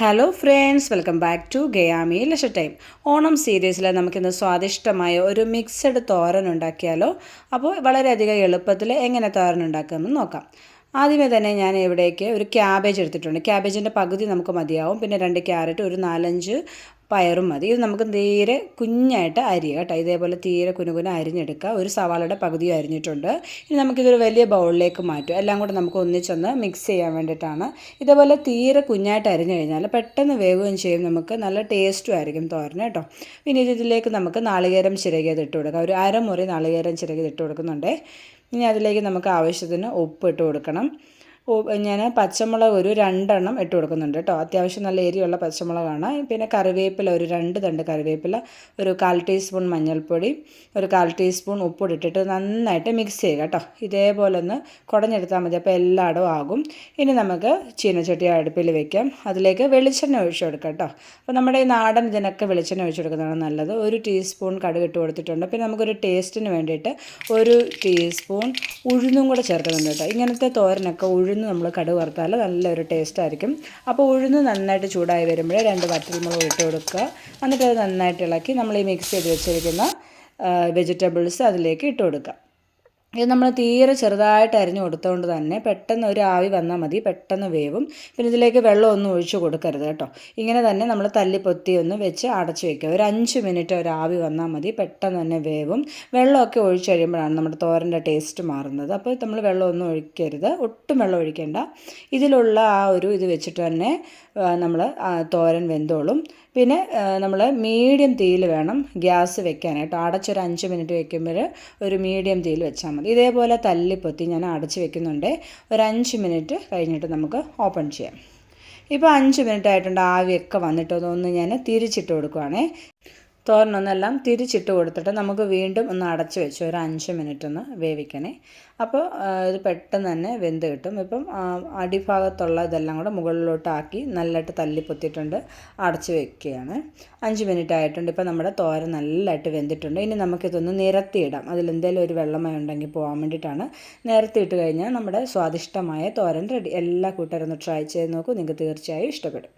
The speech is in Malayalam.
Hello friends welcome back to ഗയാമി ലക്ഷ ടൈം ഓണം സീരീസിൽ നമുക്കിന്ന് സ്വാദിഷ്ടമായ ഒരു മിക്സഡ് തോരൻ ഉണ്ടാക്കിയാലോ? അപ്പോൾ വളരെയധികം എളുപ്പത്തിൽ എങ്ങനെ തോരൻ ഉണ്ടാക്കാമെന്ന് നോക്കാം. ആദ്യമേ തന്നെ ഞാൻ ഇവിടേക്ക് ഒരു ക്യാബേജ് എടുത്തിട്ടുണ്ട്. ക്യാബേജിന്റെ പകുതി നമുക്ക് മതിയാവും. പിന്നെ രണ്ട് ക്യാരറ്റ് ഒരു നാലഞ്ച് പയറും മതി. ഇത് നമുക്ക് തീരെ കുഞ്ഞായിട്ട് അരിയുക കേട്ടോ. ഇതേപോലെ തീരെ കുനുകുന അരിഞ്ഞെടുക്കുക. ഒരു സവാളയുടെ പകുതിയും അരിഞ്ഞിട്ടുണ്ട്. ഇനി നമുക്കിതൊരു വലിയ ബൗളിലേക്ക് മാറ്റും എല്ലാം കൂടെ നമുക്ക് ഒന്നിച്ചൊന്ന് മിക്സ് ചെയ്യാൻ വേണ്ടിയിട്ടാണ്. ഇതേപോലെ തീരെ കുഞ്ഞായിട്ട് അരിഞ്ഞു കഴിഞ്ഞാൽ പെട്ടെന്ന് വേവുകയും ചെയ്യും. നമുക്ക് നല്ല ടേസ്റ്റും ആയിരിക്കും തോരന് കേട്ടോ. പിന്നെ ഇതിലേക്ക് നമുക്ക് നാളികേരം ചിരകിയത് ഇട്ട് കൊടുക്കാം. ഒരു അരമുറി നാളികേരം ചിരകിയത് ഇട്ട് കൊടുക്കുന്നുണ്ടേ. ഇനി അതിലേക്ക് നമുക്ക് ആവശ്യത്തിന് ഉപ്പ് ഇട്ട് കൊടുക്കണം. ഞാൻ പച്ചമുളക് ഒരു രണ്ടെണ്ണം ഇട്ട് കൊടുക്കുന്നുണ്ട് കേട്ടോ. അത്യാവശ്യം നല്ല എരിയുള്ള പച്ചമുളകാണ്. പിന്നെ കറിവേപ്പില ഒരു രണ്ട് തണ്ട് കറിവേപ്പില ഒരു കാൽ ടീസ്പൂൺ മഞ്ഞൾപ്പൊടി ഒരു കാൽ ടീസ്പൂൺ ഉപ്പൊടി ഇട്ടിട്ട് നന്നായിട്ട് മിക്സ് ചെയ്യുക കേട്ടോ. ഇതേപോലെ ഒന്ന് കുടഞ്ഞെടുത്താൽ മതി. അപ്പോൾ എല്ലായിടവും ആകും. ഇനി നമുക്ക് ചീനച്ചട്ടി അടുപ്പിൽ വെക്കാം. അതിലേക്ക് വെളിച്ചെണ്ണ ഒഴിച്ചു കൊടുക്കാം കേട്ടോ. അപ്പോൾ നമ്മുടെ ഈ നാടൻ ഇതിനൊക്കെ വെളിച്ചെണ്ണ ഒഴിച്ചു കൊടുക്കുന്നതാണ് നല്ലത്. ഒരു ടീസ്പൂൺ കടുക് ഇട്ട് കൊടുത്തിട്ടുണ്ട്. പിന്നെ നമുക്കൊരു ടേസ്റ്റിന് വേണ്ടിയിട്ട് ഒരു ടീസ്പൂൺ ഉഴുന്നും കൂടെ ചേർക്കുന്നുണ്ട് കേട്ടോ. ഇങ്ങനത്തെ തോരനൊക്കെ ഉഴുന്ന് ഉഴുന്ന് നമ്മൾ കടുക് വറുത്താൽ നല്ലൊരു ടേസ്റ്റ് ആയിരിക്കും. അപ്പോൾ ഉഴുന്ന് നന്നായിട്ട് ചൂടായി വരുമ്പോൾ രണ്ട് വറ്റൽമുളക് ഇട്ട് കൊടുക്കുക. എന്നിട്ട് അത് നന്നായിട്ട് ഇളക്കി നമ്മൾ ഈ മിക്സ് ചെയ്ത് വെച്ചിരിക്കുന്ന വെജിറ്റബിൾസ് അതിലേക്ക് ഇട്ട് കൊടുക്കുക. ഇത് നമ്മൾ തീരെ ചെറുതായിട്ട് അരിഞ്ഞു കൊടുത്തുകൊണ്ട് തന്നെ പെട്ടെന്ന് ഒരു ആവി വന്നാൽ മതി പെട്ടെന്ന് വേവും. പിന്നെ ഇതിലേക്ക് വെള്ളമൊന്നും ഒഴിച്ചു കൊടുക്കരുത് കേട്ടോ. ഇങ്ങനെ തന്നെ നമ്മൾ തല്ലിപ്പൊത്തി ഒന്ന് വെച്ച് അടച്ചു വെക്കുക. ഒരു അഞ്ച് മിനിറ്റ് ഒരു ആവി വന്നാൽ മതി പെട്ടെന്ന് തന്നെ വേവും. വെള്ളമൊക്കെ ഒഴിച്ച് കഴിയുമ്പോഴാണ് നമ്മുടെ തോരന്റെ ടേസ്റ്റ് മാറുന്നത്. അപ്പോൾ നമ്മൾ വെള്ളമൊന്നും ഒഴിക്കരുത് ഒട്ടും വെള്ളം ഒഴിക്കേണ്ട. ഇതിലുള്ള ആ ഒരു ഇത് വെച്ചിട്ട് തന്നെ നമ്മൾ തോരൻ വെന്തോളും. പിന്നെ നമ്മൾ മീഡിയം തീയിൽ വേണം ഗ്യാസ് വെക്കാനായിട്ട്. അടച്ചൊരു അഞ്ച് മിനിറ്റ് വെക്കുമ്പോൾ ഒരു മീഡിയം തീയിൽ വെച്ചാൽ മതി. ഇതേപോലെ തല്ലിപ്പൊത്തി ഞാൻ അടച്ച് വെക്കുന്നുണ്ട്. ഒരു അഞ്ച് മിനിറ്റ് കഴിഞ്ഞിട്ട് നമുക്ക് ഓപ്പൺ ചെയ്യാം. ഇപ്പോൾ അഞ്ച് മിനിറ്റ് ആയിട്ടുണ്ട്. ആവിയൊക്കെ വന്നിട്ട് ഒന്ന് ഞാൻ തിരിച്ചിട്ട് കൊടുക്കുവാണേ. തോരനൊന്നെല്ലാം തിരിച്ചിട്ട് കൊടുത്തിട്ട് നമുക്ക് വീണ്ടും ഒന്ന് അടച്ച് വെച്ച് ഒരു അഞ്ച് മിനിറ്റ് ഒന്ന് വേവിക്കണേ. അപ്പോൾ ഇത് പെട്ടെന്ന് തന്നെ വെന്ത് കിട്ടും. ഇപ്പം അടിഭാഗത്തുള്ള ഇതെല്ലാം കൂടെ മുകളിലോട്ടാക്കി നല്ലതായിട്ട് തല്ലിപ്പൊത്തിയിട്ടുണ്ട് അടച്ച് വെക്കുകയാണ്. അഞ്ച് മിനിറ്റ് ആയിട്ടുണ്ട്. ഇപ്പം നമ്മുടെ തോര നല്ലതായിട്ട് വെന്തിട്ടുണ്ട്. ഇനി നമുക്കിതൊന്ന് നിരത്തിയിടാം. അതിലെന്തെങ്കിലും ഒരു വെള്ളമയം ഉണ്ടെങ്കിൽ പോകാൻ വേണ്ടിയിട്ടാണ്. നിരത്തിയിട്ട് കഴിഞ്ഞാൽ നമ്മുടെ സ്വാദിഷ്ടമായ തോരൻ റെഡി എല്ലാ കൂട്ടരൊന്ന് ട്രൈ ചെയ്ത് നോക്കൂ. നിങ്ങൾക്ക് തീർച്ചയായും ഇഷ്ടപ്പെടും.